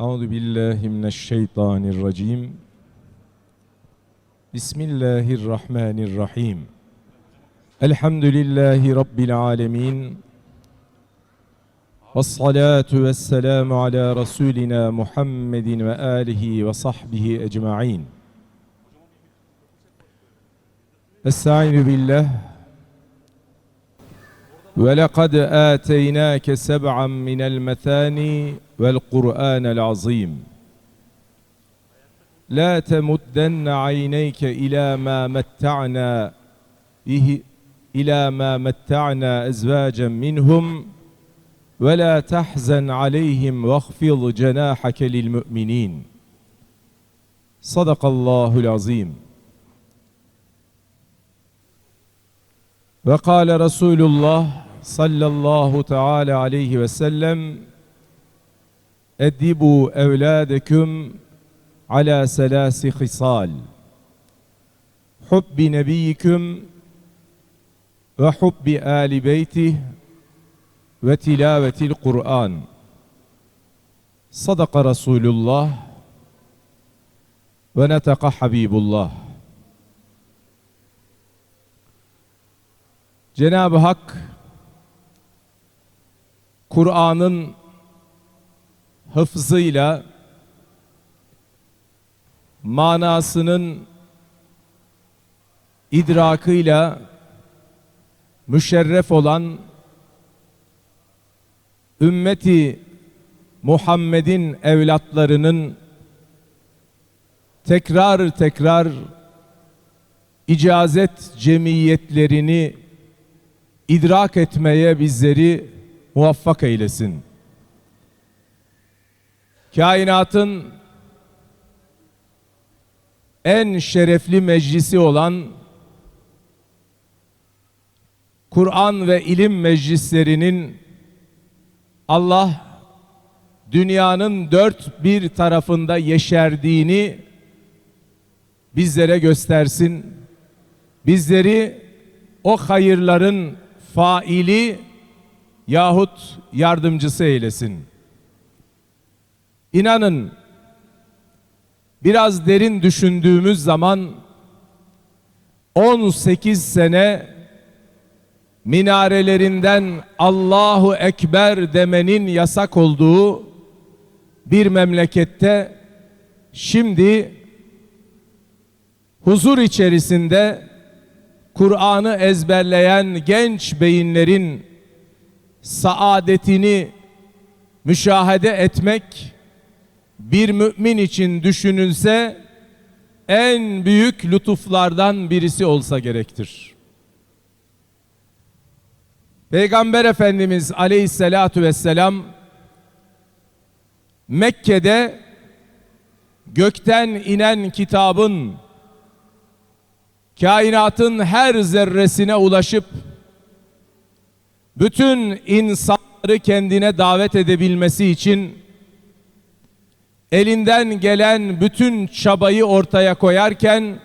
أعوذ بالله من الشيطان الرجيم. بسم الله الرحمن الرحيم. الحمد لله رب العالمين. والصلاة والسلام على رسولنا محمد وآله وصحبه أجمعين. أستعين بالله. ولقد آتيناك سبعا من المثاني والقرآن العظيم لا تمدن عينيك إلى ما متعنا به إلى ما متعنا أزواجا منهم ولا تحزن عليهم واخفض جناحك للمؤمنين صدق الله العظيم وقال رسول الله صلى الله تعالى عليه وسلم edibu evladeküm ala selasi hisal hubbi nebiyyiküm ve hubbi âli beytih ve tilavetil Kur'an. Sadaka Resulullah ve netaka Habibullah. Cenab-ı Hak Kur'an'ın hıfzıyla manasının idrakıyla müşerref olan ümmeti Muhammed'in evlatlarının tekrar tekrar icazet cemiyetlerini idrak etmeye bizleri muvaffak eylesin. Kainatın en şerefli meclisi olan Kur'an ve ilim meclislerinin Allah dünyanın dört bir tarafında yeşerdiğini bizlere göstersin. Bizleri o hayırların faili yahut yardımcısı eylesin. İnanın biraz derin düşündüğümüz zaman 18 sene minarelerinden Allahu Ekber demenin yasak olduğu bir memlekette şimdi huzur içerisinde Kur'an'ı ezberleyen genç beyinlerin saadetini müşahede etmek bir mümin için düşünülse en büyük lütuflardan birisi olsa gerektir. Peygamber Efendimiz Aleyhisselatu vesselam Mekke'de gökten inen kitabın kainatın her zerresine ulaşıp bütün insanları kendine davet edebilmesi için elinden gelen bütün çabayı ortaya koyarken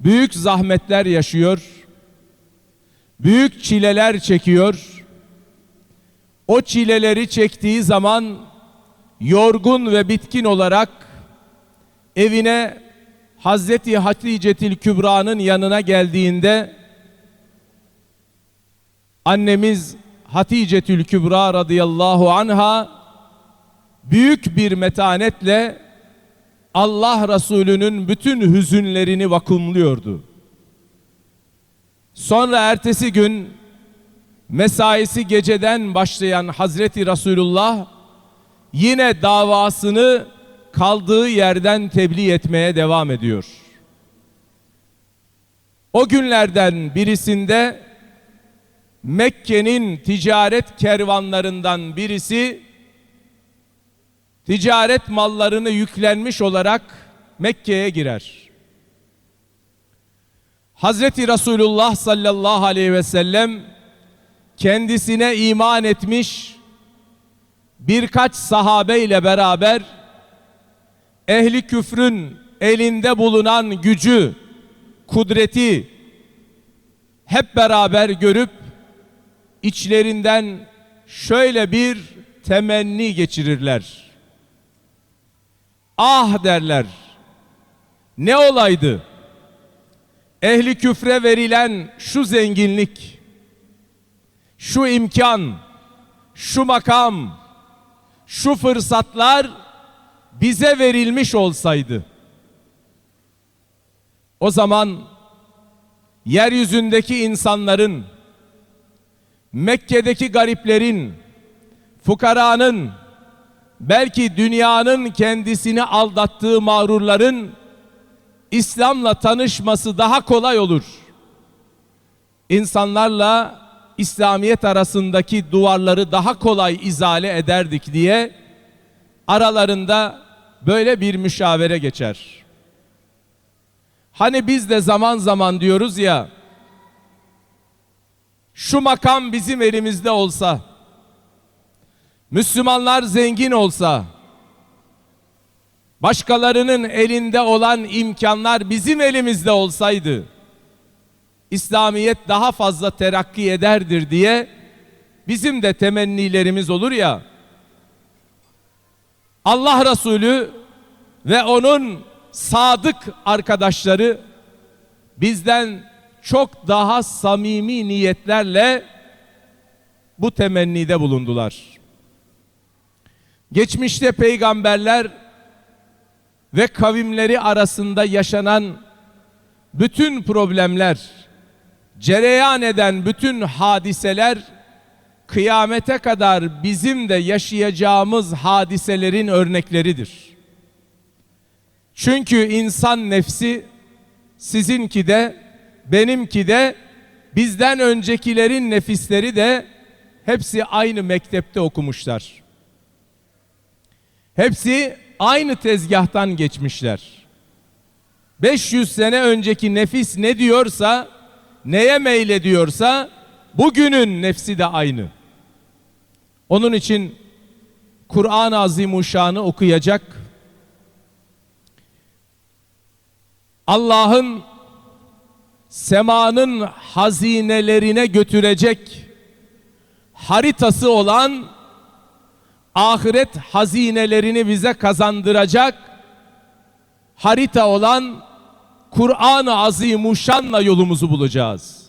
büyük zahmetler yaşıyor. Büyük çileler çekiyor. O çileleri çektiği zaman yorgun ve bitkin olarak evine Hazreti Hatice'til Kübra'nın yanına geldiğinde annemiz Hatice'tül Kübra radıyallahu anha büyük bir metanetle Allah Resulü'nün bütün hüzünlerini vakumluyordu. Sonra ertesi gün mesaisi geceden başlayan Hazreti Resulullah yine davasını kaldığı yerden tebliğ etmeye devam ediyor. O günlerden birisinde Mekke'nin ticaret kervanlarından birisi ticaret mallarını yüklenmiş olarak Mekke'ye girer. Hazreti Resulullah sallallahu aleyhi ve sellem kendisine iman etmiş birkaç sahabe ile beraber ehli küfrün elinde bulunan gücü, kudreti hep beraber görüp içlerinden şöyle bir temenni geçirirler. Ah derler. Ne olaydı? Ehli küfre verilen şu zenginlik, şu imkan, şu makam, şu fırsatlar bize verilmiş olsaydı. O zaman yeryüzündeki insanların, Mekke'deki gariplerin, fukaranın, belki dünyanın kendisini aldattığı mağrurların İslam'la tanışması daha kolay olur. İnsanlarla İslamiyet arasındaki duvarları daha kolay izale ederdik diye aralarında böyle bir müşavere geçer. Hani biz de zaman zaman diyoruz ya şu makam bizim elimizde olsa Müslümanlar zengin olsa başkalarının elinde olan imkanlar bizim elimizde olsaydı İslamiyet daha fazla terakki ederdir diye bizim de temennilerimiz olur ya Allah Resulü ve onun sadık arkadaşları bizden çok daha samimi niyetlerle bu temennide bulundular. Geçmişte peygamberler ve kavimleri arasında yaşanan bütün problemler, cereyan eden bütün hadiseler kıyamete kadar bizim de yaşayacağımız hadiselerin örnekleridir. Çünkü insan nefsi sizinki de benimki de bizden öncekilerin nefisleri de hepsi aynı mektepte okumuşlar. Hepsi aynı tezgahtan geçmişler. 500 sene önceki nefis ne diyorsa, neye meylediyorsa bugünün nefsi de aynı. Onun için Kur'an-ı Azimuşşan'ı okuyacak. Allah'ın semanın hazinelerine götürecek haritası olan ahiret hazinelerini bize kazandıracak harita olan Kur'an-ı Azimuşşan'la yolumuzu bulacağız.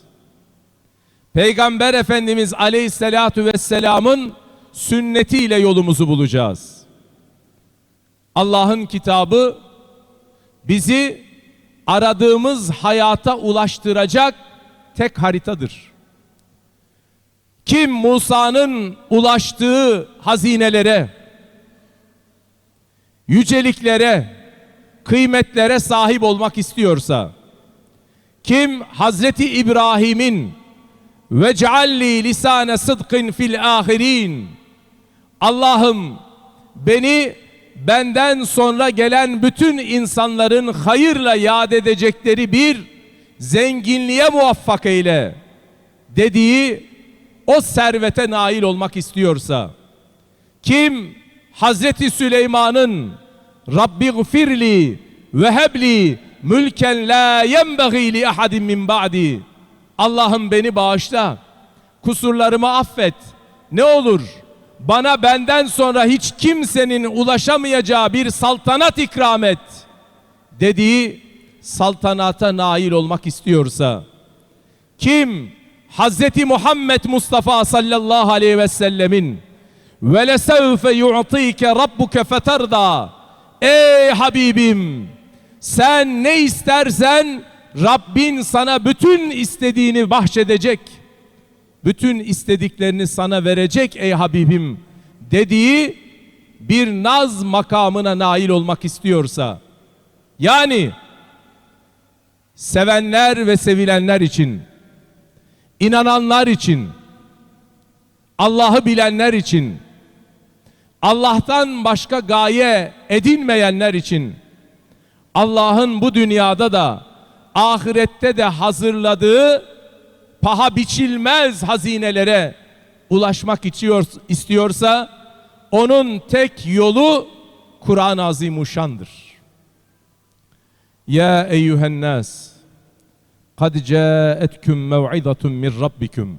Peygamber Efendimiz Aleyhisselatu Vesselam'ın sünnetiyle yolumuzu bulacağız. Allah'ın kitabı bizi aradığımız hayata ulaştıracak tek haritadır. Kim Musa'nın ulaştığı hazinelere, yüceliklere, kıymetlere sahip olmak istiyorsa, kim Hazreti İbrahim'in ve cealli lisane sıdkın fil ahirin Allah'ım beni benden sonra gelen bütün insanların hayırla yad edecekleri bir zenginliğe muvaffak eyle dediği o servete nail olmak istiyorsa kim Hazreti Süleyman'ın Rabbi gfirli ve hebli mülken la yenbeği li ahadin min ba'di Allah'ım beni bağışla kusurlarımı affet ne olur bana benden sonra hiç kimsenin ulaşamayacağı bir saltanat ikram et dediği saltanata nail olmak istiyorsa kim Hazreti Muhammed Mustafa sallallahu aleyhi ve sellemin ve lesevfe yu'tike rabbuke feterda. Ey Habibim sen ne istersen Rabbin sana bütün istediğini bahşedecek bütün istediklerini sana verecek ey Habibim dediği bir naz makamına nail olmak istiyorsa yani sevenler ve sevilenler için inananlar için Allah'ı bilenler için Allah'tan başka gaye edinmeyenler için Allah'ın bu dünyada da ahirette de hazırladığı paha biçilmez hazinelere ulaşmak istiyor, istiyorsa onun tek yolu Kur'an-ı Azimuşşan'dır. Ya eyyühen nas caetkum mev'izatun min rabbikum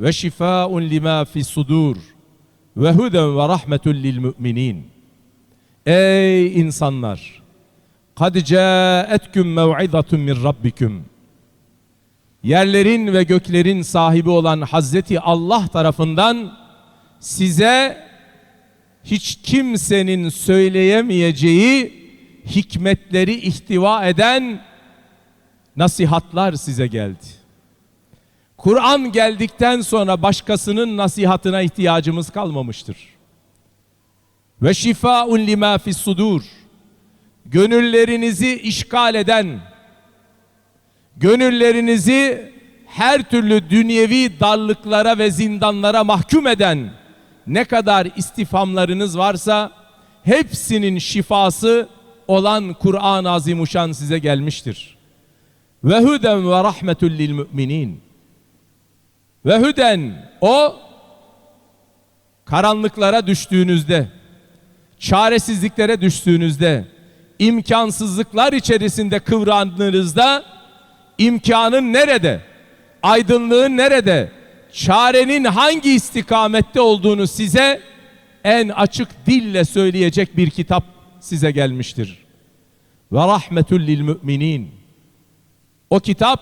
ve şifaun lima fi sudur ve huden ve rahmetun lil. Ey insanlar! Kad ca'etkum mev'izatun min rabbikum. Yerlerin ve göklerin sahibi olan Hazreti Allah tarafından size hiç kimsenin söyleyemeyeceği hikmetleri ihtiva eden nasihatlar size geldi. Kur'an geldikten sonra başkasının nasihatına ihtiyacımız kalmamıştır. Ve şifaun lima fis sudur. Gönüllerinizi işgal eden, gönüllerinizi her türlü dünyevi darlıklara ve zindanlara mahkum eden ne kadar istifamlarınız varsa hepsinin şifası olan Kur'an-ı Azimuşan size gelmiştir. Ve huden ve rahmetul lil müminin. Ve hüden o karanlıklara düştüğünüzde, çaresizliklere düştüğünüzde, imkansızlıklar içerisinde kıvrandığınızda imkanın nerede? Aydınlığın nerede? Çarenin hangi istikamette olduğunu size en açık dille söyleyecek bir kitap size gelmiştir. Ve rahmetul lil müminin. O kitap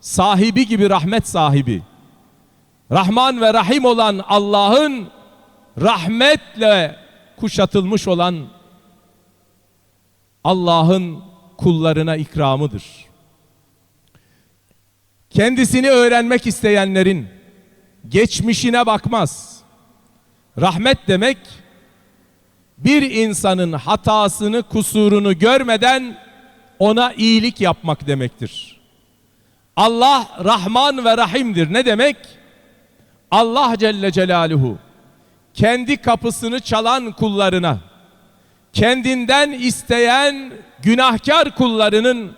sahibi gibi rahmet sahibi. Rahman ve Rahim olan Allah'ın rahmetle kuşatılmış olan Allah'ın kullarına ikramıdır. Kendisini öğrenmek isteyenlerin geçmişine bakmaz. Rahmet demek bir insanın hatasını, kusurunu görmeden ona iyilik yapmak demektir. Allah Rahman ve Rahim'dir. Ne demek? Allah Celle Celaluhu kendi kapısını çalan kullarına, kendinden isteyen günahkar kullarının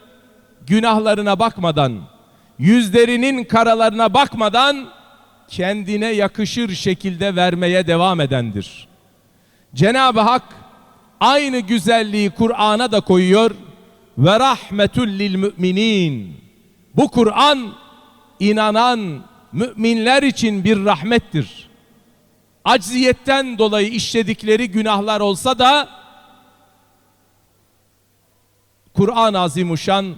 günahlarına bakmadan, yüzlerinin karalarına bakmadan kendine yakışır şekilde vermeye devam edendir. Cenab-ı Hak aynı güzelliği Kur'an'a da koyuyor. Ve rahmetul lil müminin. Bu Kur'an inanan müminler için bir rahmettir. Acziyetten dolayı işledikleri günahlar olsa da Kur'an-ı Azimuşan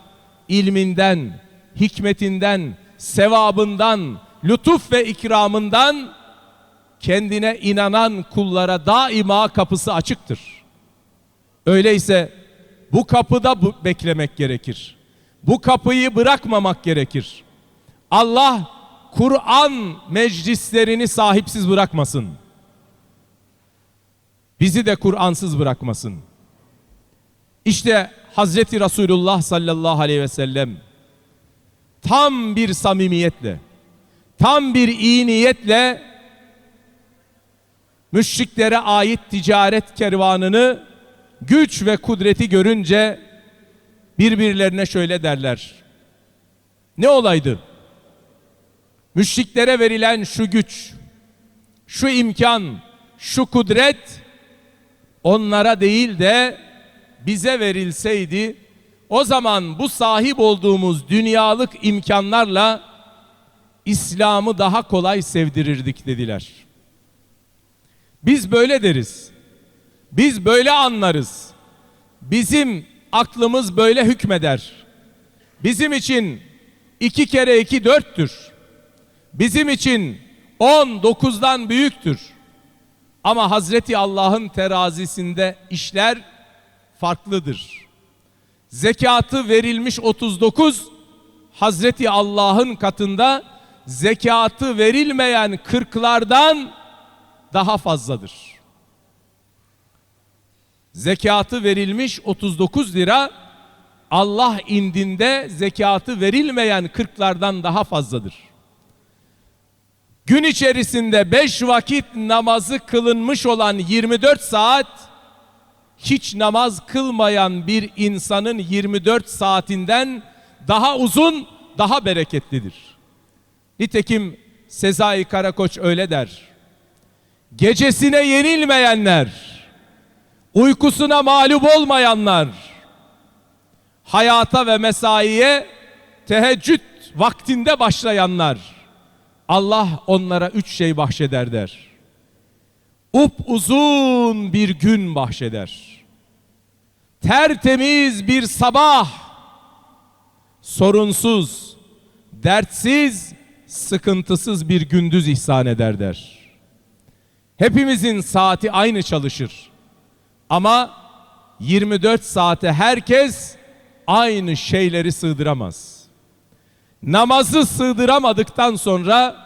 ilminden, hikmetinden, sevabından, lütuf ve ikramından kendine inanan kullara daima kapısı açıktır. Öyleyse bu kapıda bu beklemek gerekir. Bu kapıyı bırakmamak gerekir. Allah Kur'an meclislerini sahipsiz bırakmasın. Bizi de Kur'ansız bırakmasın. İşte Hazreti Resulullah sallallahu aleyhi ve sellem tam bir samimiyetle, tam bir iyi niyetle müşriklere ait ticaret kervanını güç ve kudreti görünce birbirlerine şöyle derler. Ne olaydı? Müşriklere verilen şu güç, şu imkan, şu kudret onlara değil de bize verilseydi o zaman bu sahip olduğumuz dünyalık imkanlarla İslam'ı daha kolay sevdirirdik dediler. Biz böyle deriz. Biz böyle anlarız. Bizim aklımız böyle hükmeder. Bizim için iki kere iki dörttür. Bizim için on dokuzdan büyüktür. Ama Hazreti Allah'ın terazisinde işler farklıdır. Zekatı verilmiş 39, Hazreti Allah'ın katında zekatı verilmeyen kırklardan daha fazladır. Zekatı verilmiş 39 lira Allah indinde zekatı verilmeyen kırklardan daha fazladır. Gün içerisinde 5 vakit namazı kılınmış olan 24 saat hiç namaz kılmayan bir insanın 24 saatinden daha uzun, daha bereketlidir. Nitekim Sezai Karakoç öyle der. Gecesine yenilmeyenler, uykusuna mağlup olmayanlar, hayata ve mesaiye teheccüd vaktinde başlayanlar, Allah onlara üç şey bahşeder der. up uzun bir gün bahşeder. Tertemiz bir sabah, sorunsuz, dertsiz, sıkıntısız bir gündüz ihsan eder der. Hepimizin saati aynı çalışır. Ama 24 saate herkes aynı şeyleri sığdıramaz. Namazı sığdıramadıktan sonra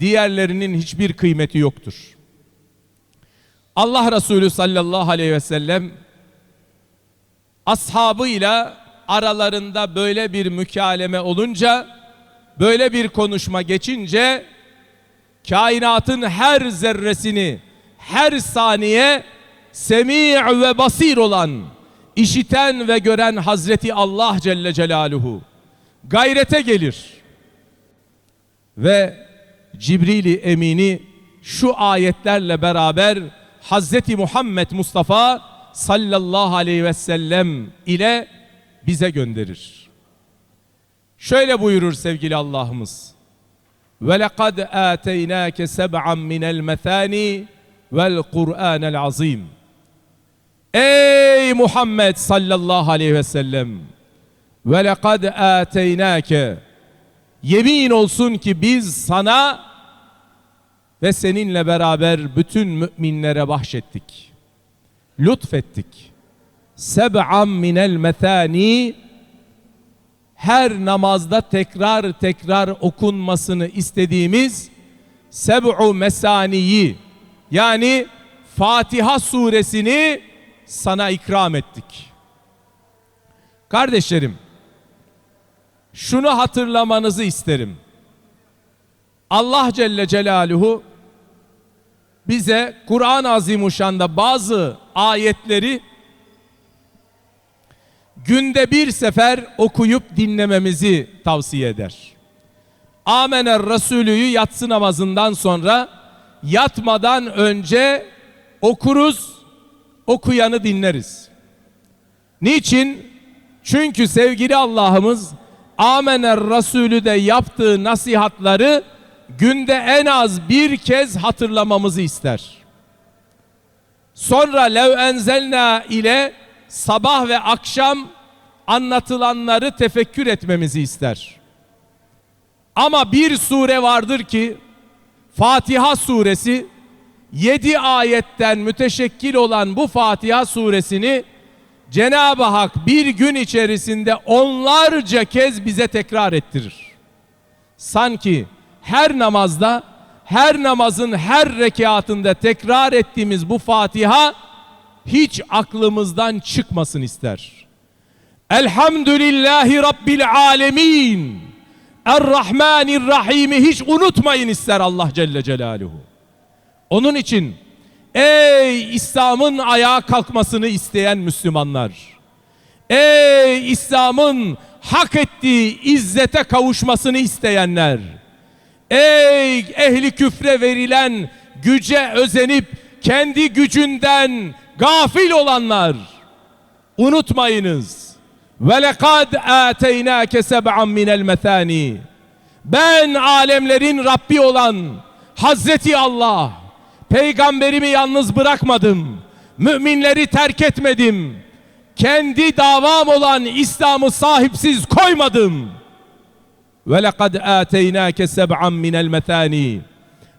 diğerlerinin hiçbir kıymeti yoktur. Allah Resulü sallallahu aleyhi ve sellem ashabıyla aralarında böyle bir mükaleme olunca, böyle bir konuşma geçince kainatın her zerresini, her saniye semi' ve basir olan, işiten ve gören Hazreti Allah Celle Celaluhu gayrete gelir. Ve Cibril-i Emin'i şu ayetlerle beraber Hazreti Muhammed Mustafa sallallahu aleyhi ve sellem ile bize gönderir. Şöyle buyurur sevgili Allah'ımız. Ve lekad ataynake seb'an minel methani vel Kur'anel. Ey Muhammed sallallahu aleyhi ve sellem. Ve lekad ataynake. Yemin olsun ki biz sana ve seninle beraber bütün müminlere bahşettik. Lütfettik. Seb'an minel methani her namazda tekrar tekrar okunmasını istediğimiz seb'u mesaniyi yani Fatiha suresini sana ikram ettik. Kardeşlerim, şunu hatırlamanızı isterim. Allah Celle Celaluhu bize Kur'an-ı Azimuşşan'da bazı ayetleri günde bir sefer okuyup dinlememizi tavsiye eder. Amener Resulü'yü yatsı namazından sonra yatmadan önce okuruz, okuyanı dinleriz. Niçin? Çünkü sevgili Allah'ımız Amener Resulü de yaptığı nasihatları günde en az bir kez hatırlamamızı ister. Sonra lev enzelna ile sabah ve akşam anlatılanları tefekkür etmemizi ister. Ama bir sure vardır ki Fatiha suresi 7 ayetten müteşekkil olan bu Fatiha suresini Cenab-ı Hak bir gün içerisinde onlarca kez bize tekrar ettirir. Sanki her namazda, her namazın her rekatında tekrar ettiğimiz bu Fatiha hiç aklımızdan çıkmasın ister. Elhamdülillahi Rabbil alemin. Errahmanirrahim'i hiç unutmayın ister Allah Celle Celaluhu. Onun için ey İslam'ın ayağa kalkmasını isteyen Müslümanlar. Ey İslam'ın hak ettiği izzete kavuşmasını isteyenler. Ey ehli küfre verilen güce özenip kendi gücünden gafil olanlar. Unutmayınız. Ve lekad ateynake seb'an minel methani. Ben alemlerin Rabbi olan Hazreti Allah peygamberimi yalnız bırakmadım. Müminleri terk etmedim. Kendi davam olan İslam'ı sahipsiz koymadım. Ve lekad ateynake seb'an minel methani.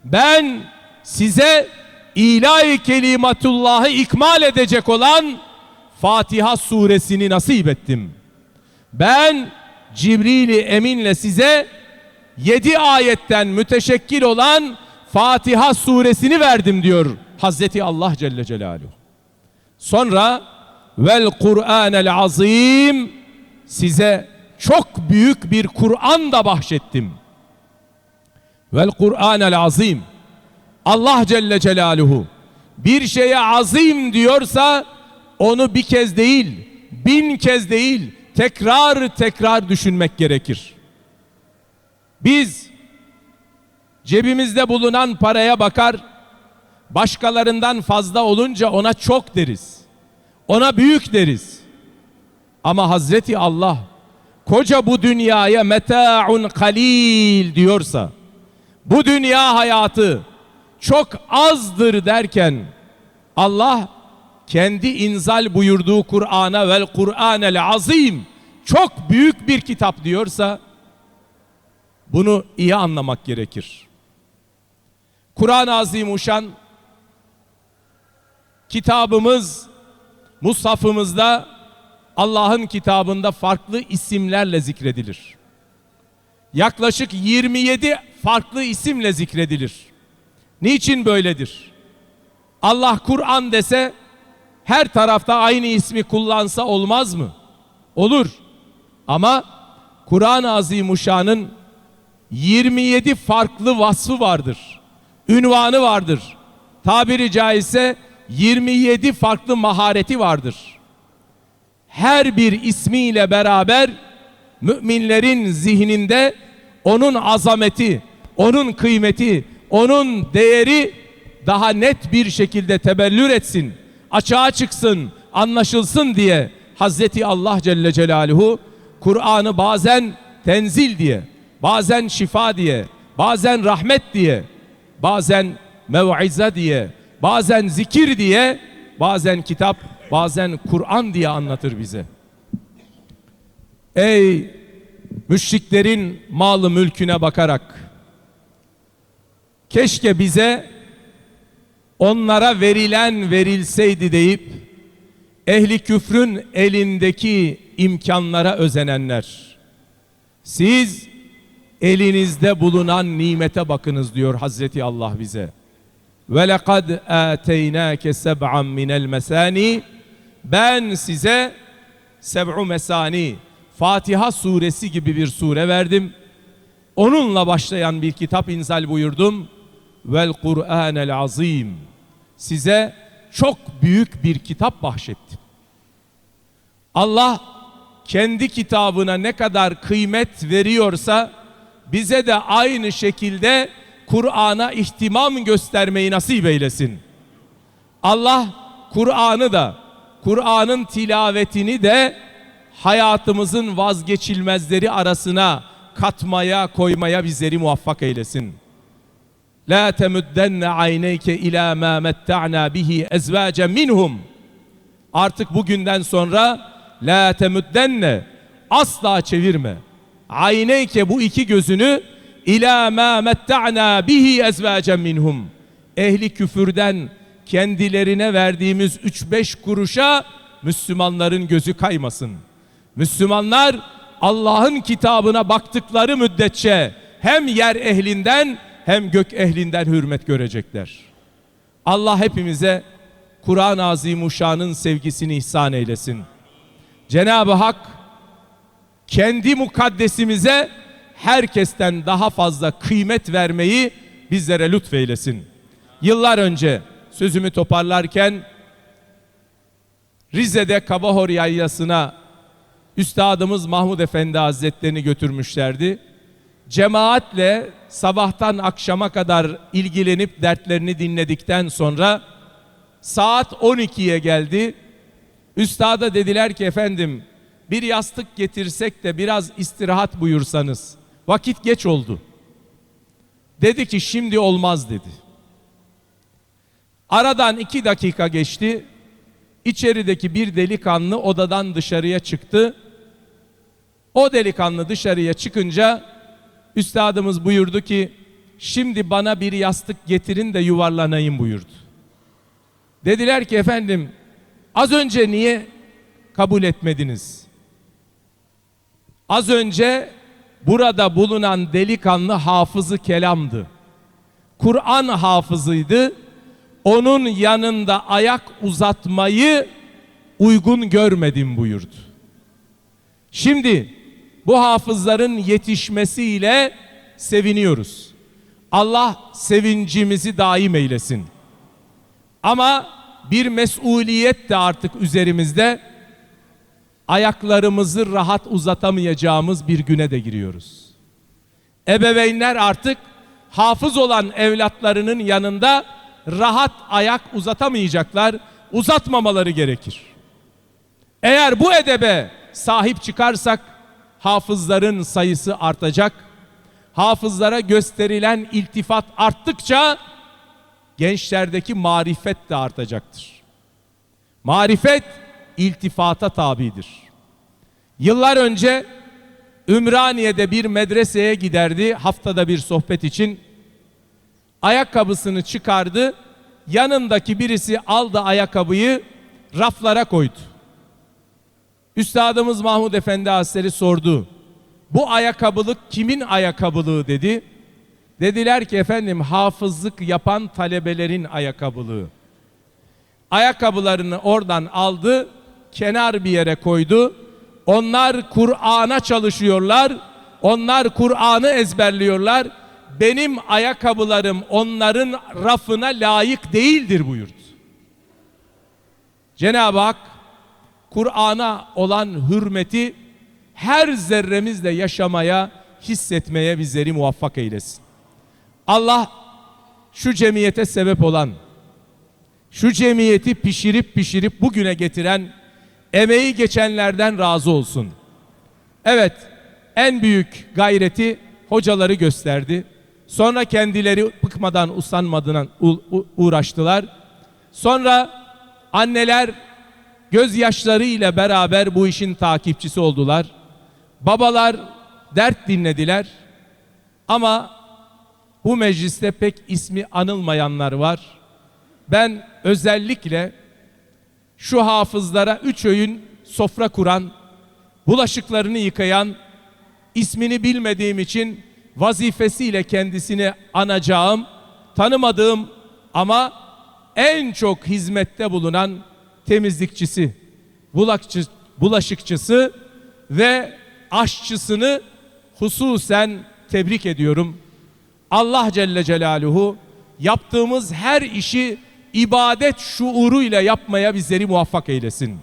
Ben size ilahi kelimatullahı ikmal edecek olan Fatiha suresini nasip ettim. Ben Cibril-i Emin'le size yedi ayetten müteşekkil olan Fatiha suresini verdim diyor Hazreti Allah Celle Celaluhu. Sonra vel Kur'anel azim size çok büyük bir Kur'an da bahşettim. Vel Kur'anel azim Allah Celle Celaluhu bir şeye azim diyorsa onu bir kez değil, bin kez değil, tekrar tekrar düşünmek gerekir. Biz cebimizde bulunan paraya bakar, başkalarından fazla olunca ona çok deriz. Ona büyük deriz. Ama Hazreti Allah koca bu dünyaya meta'un kalil diyorsa, bu dünya hayatı çok azdır derken Allah kendi inzal buyurduğu Kur'an'a vel Kur'anel azim çok büyük bir kitap diyorsa bunu iyi anlamak gerekir. Kur'an-ı Azimuşşan kitabımız Mushafımızda Allah'ın kitabında farklı isimlerle zikredilir. Yaklaşık 27 farklı isimle zikredilir. Niçin böyledir? Allah Kur'an dese her tarafta aynı ismi kullansa olmaz mı? Olur. Ama Kur'an-ı Azimuşşan'ın 27 farklı vasfı vardır. Ünvanı vardır. Tabiri caizse 27 farklı mahareti vardır. Her bir ismiyle beraber müminlerin zihninde onun azameti, onun kıymeti, onun değeri daha net bir şekilde tebellür etsin, açığa çıksın, anlaşılsın diye Hazreti Allah Celle Celaluhu Kur'an'ı bazen tenzil diye, bazen şifa diye, bazen rahmet diye, bazen mev'ize diye, bazen zikir diye, bazen kitap, bazen Kur'an diye anlatır bize. Ey müşriklerin malı mülküne bakarak keşke bize onlara verilen verilseydi deyip ehli küfrün elindeki imkanlara özenenler. Siz elinizde bulunan nimete bakınız diyor Hazreti Allah bize. Ve lekad ateynake seb'an minel mesani ben size seb'u mesani Fatiha suresi gibi bir sure verdim. Onunla başlayan bir kitap inzal buyurdum. Vel Kur'anel azim. Size çok büyük bir kitap bahşettim. Allah kendi kitabına ne kadar kıymet veriyorsa bize de aynı şekilde Kur'an'a ihtimam göstermeyi nasip eylesin. Allah Kur'an'ı da Kur'an'ın tilavetini de hayatımızın vazgeçilmezleri arasına katmaya koymaya bizleri muvaffak eylesin. La temuddenne ayneyke ila ma metta'na bihi ezvacen minhum. Artık bugünden sonra la temuddenne asla çevirme. Ayneyke bu iki gözünü ila ma metta'na bihi ezvacen minhum. Ehli küfürden kendilerine verdiğimiz 3-5 kuruşa Müslümanların gözü kaymasın. Müslümanlar Allah'ın kitabına baktıkları müddetçe hem yer ehlinden hem gök ehlinden hürmet görecekler. Allah hepimize Kur'an-ı Azimuşşan'ın sevgisini ihsan eylesin. Cenab-ı Hak kendi mukaddesimize herkesten daha fazla kıymet vermeyi bizlere lütfeylesin. Yıllar önce sözümü toparlarken Rize'de Kabahor Yaylası'na Üstadımız Mahmud Efendi Hazretlerini götürmüşlerdi. Cemaatle sabahtan akşama kadar ilgilenip dertlerini dinledikten sonra saat 12'ye geldi. Üstada dediler ki efendim bir yastık getirsek de biraz istirahat buyursanız. Vakit geç oldu. Dedi ki şimdi olmaz dedi. Aradan iki dakika geçti. İçerideki bir delikanlı odadan dışarıya çıktı. O delikanlı dışarıya çıkınca üstadımız buyurdu ki şimdi bana bir yastık getirin de yuvarlanayım buyurdu. Dediler ki efendim az önce niye kabul etmediniz? Az önce burada bulunan delikanlı hafızı kelamdı. Kur'an hafızıydı. Onun yanında ayak uzatmayı uygun görmedim buyurdu. Şimdi bu hafızların yetişmesiyle seviniyoruz. Allah sevincimizi daim eylesin. Ama bir mesuliyet de artık üzerimizde ayaklarımızı rahat uzatamayacağımız bir güne de giriyoruz. Ebeveynler artık hafız olan evlatlarının yanında rahat ayak uzatamayacaklar, uzatmamaları gerekir. Eğer bu edebe sahip çıkarsak hafızların sayısı artacak. Hafızlara gösterilen iltifat arttıkça gençlerdeki marifet de artacaktır. Marifet iltifata tabidir. Yıllar önce Ümraniye'de bir medreseye giderdi haftada bir sohbet için. Ayakkabısını çıkardı. Yanındaki birisi aldı ayakkabıyı raflara koydu. Üstadımız Mahmud Efendi Hazretleri sordu. Bu ayakkabılık kimin ayakkabılığı dedi. Dediler ki efendim hafızlık yapan talebelerin ayakkabılığı. Ayakkabılarını oradan aldı, kenar bir yere koydu. Onlar Kur'an'a çalışıyorlar. Onlar Kur'an'ı ezberliyorlar. Benim ayakkabılarım onların rafına layık değildir buyurdu. Cenab-ı Hak Kur'an'a olan hürmeti her zerremizle yaşamaya, hissetmeye bizleri muvaffak eylesin. Allah şu cemiyete sebep olan, şu cemiyeti pişirip pişirip bugüne getiren, emeği geçenlerden razı olsun. Evet, en büyük gayreti hocaları gösterdi. Sonra kendileri bıkmadan, usanmadan uğraştılar. Sonra anneler gözyaşları ile beraber bu işin takipçisi oldular. Babalar dert dinlediler. Ama bu mecliste pek ismi anılmayanlar var. Ben özellikle şu hafızlara üç öğün sofra kuran, bulaşıklarını yıkayan, ismini bilmediğim için vazifesiyle kendisini anacağım, tanımadığım ama en çok hizmette bulunan temizlikçisi, bulakçı, bulaşıkçısı ve aşçısını hususen tebrik ediyorum. Allah Celle Celaluhu yaptığımız her işi ibadet şuuruyla yapmaya bizleri muvaffak eylesin.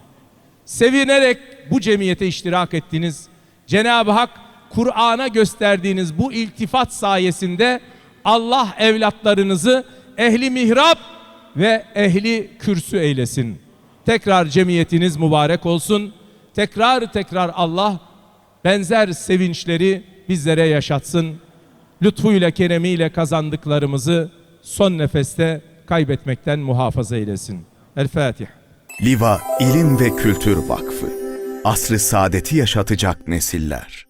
Sevinerek bu cemiyete iştirak ettiniz. Cenab-ı Hak Kur'an'a gösterdiğiniz bu iltifat sayesinde Allah evlatlarınızı ehli mihrap ve ehli kürsü eylesin. Tekrar cemiyetiniz mübarek olsun. Tekrar tekrar Allah benzer sevinçleri bizlere yaşatsın. Lütfuyla, keremiyle kazandıklarımızı son nefeste kaybetmekten muhafaza eylesin. El Fatiha. Liva İlim ve Kültür Vakfı. Asrı saadeti yaşatacak nesiller.